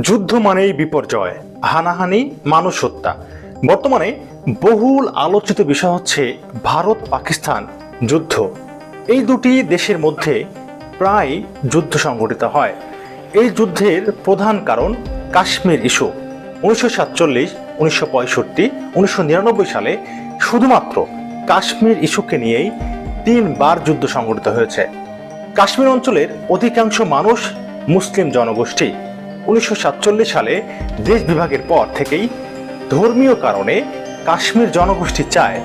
যুদ্ধ মানেই বিপর্যয়, হানাহানি মানুষ হত্যা বর্তমানে বহুল আলোচিত বিষয় হচ্ছে ভারত পাকিস্তান যুদ্ধ। এই দুটি দেশের মধ্যে প্রায় যুদ্ধ সংঘটিত হয়। এই যুদ্ধের প্রধান কারণ কাশ্মীর ইস্যু। উনিশশো সাতচল্লিশ, উনিশশো পঁয়ষট্টি, উনিশশো নিরানব্বই সালে শুধুমাত্র কাশ্মীর ইস্যুকে নিয়েই তিনবার যুদ্ধ সংঘটিত হয়েছে। কাশ্মীর অঞ্চলের অধিকাংশ মানুষ মুসলিম জনগোষ্ঠী। উনিশশো সাতচল্লিশ সালে দেশ বিভাগের পর থেকেই ধর্মীয় কারণে কাশ্মীর জনগোষ্ঠী চায়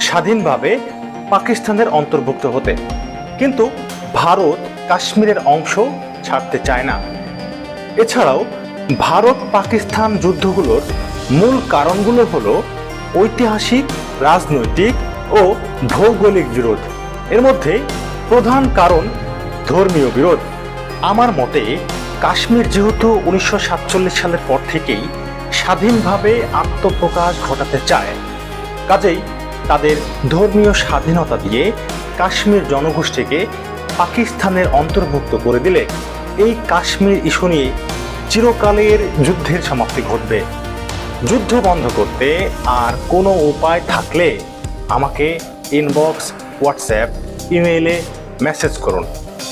স্বাধীনভাবে পাকিস্তানের অন্তর্ভুক্ত হতে। কিন্তু ভারত কাশ্মীরের অংশ ছাড়তে চায় না। এছাড়াও ভারত পাকিস্তান যুদ্ধগুলোর মূল কারণগুলো হলো ঐতিহাসিক, রাজনৈতিক ও ভৌগোলিক বিরোধ। এর মধ্যে প্রধান কারণ ধর্মীয় বিরোধ। আমার মতে কাশ্মীর যেহেতু উনিশশো সাতচল্লিশ সালের পর থেকেই স্বাধীনভাবে আত্মপ্রকাশ ঘটাতে চায়, কাজেই তাদের ধর্মীয় স্বাধীনতা দিয়ে কাশ্মীর জনগোষ্ঠীকে পাকিস্তানের অন্তর্ভুক্ত করে দিলে এই কাশ্মীর ইস্যু নিয়ে চিরকালের যুদ্ধের সমাপ্তি ঘটবে। যুদ্ধ বন্ধ করতে আর কোনো উপায় থাকলে আমাকে ইনবক্স হোয়াটসঅ্যাপ ইমেইলে মেসেজ করুন।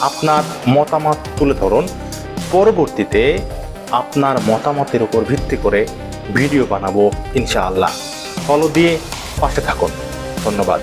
আপনার মতামত তুলে ধরুন। পরবর্তীতে আপনার মতামতের উপর ভিত্তি করে ভিডিও বানাবো ইনশাআল্লাহ। ফলো দিয়ে পাশে থাকুন। ধন্যবাদ।